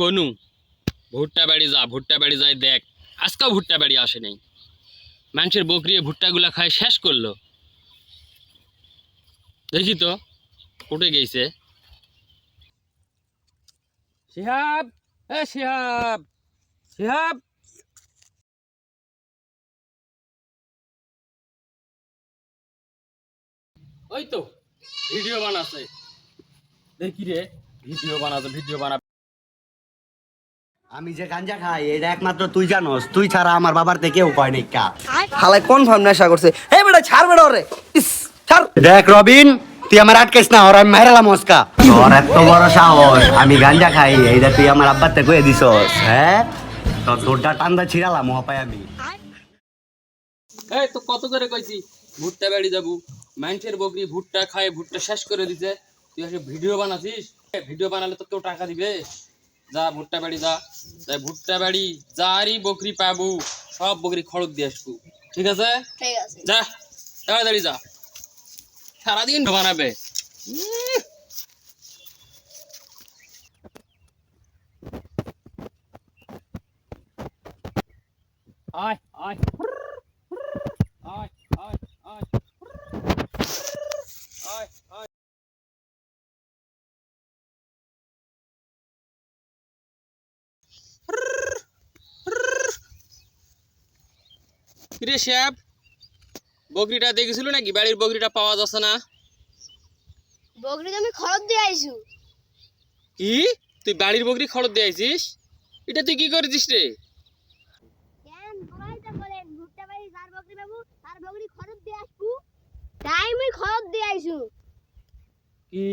কনু ভুট্টা বাড়ি যা, ভুট্টা বাড়ি যাই দেখ। আজকাও ভুট্টা বাড়ি আসে নাই। মানুষের বকরিয়ে ভুট্টাগুলা খায়, শেষ করল। দেখি তো, উঠে গেছে। ওই তো, ভিডিও বানাচ্ছে। দেখি রে, ভিডিও বানাচ্ছে, ভিডিও বানা আমি যে গাঞ্জা খাই এটা একমাত্র তুই জানোস। তুই ছাড়া আমার বাবার থেকে কেউ কয় নাই কা। হালাই কোন ফার্ম নেশা করছে? হে বেটা ছাড় বেটা ওরে। ইস ছাড়। দেখ রবিন তুই আমার আটকেস না ওর আমি তোর এত বড় সাহস আমি গাঞ্জা খাই এইটা তুই আমার আব্বার থেকে কয়ে দিছস হ্যাঁ? তোর দৌড়টা টান্দা ছিড়ালাম হপাই আমি। এই তো কত করে কইছি? ভুট্টা বাড়ি যাব। মানুষের বকরি ভুট্টা খায় ভুট্টা শেষ করে দিতে তুই এসে ভিডিও বানাছিস? এ, ভিডিও বানালে তো কেউ টাকা দিবে? যা ভুট্টা বাড়ি যা। তাই ভুট্টা বাড়ি যারই বকরি পাবো সব বকরি খড়ক দিয়ে আসব। ঠিক আছে? ঠিক আছে। যা তাড়াতাড়ি যা। সারাদিন বানাবে। আয় আয়। কিরে শ্যাব বকরিটা দেখেছিল নাকি? বাড়ির বকরিটা পাওয়া যাচ্ছে না। বকরি তো আমি খরচ দিয়ে আইছু কি? তুই বাড়ির বকরি খরচ দিয়ে আইছিস? এটা তুই কি করেছিস রে? তাই আমি খরচ দিয়ে আইছু কি?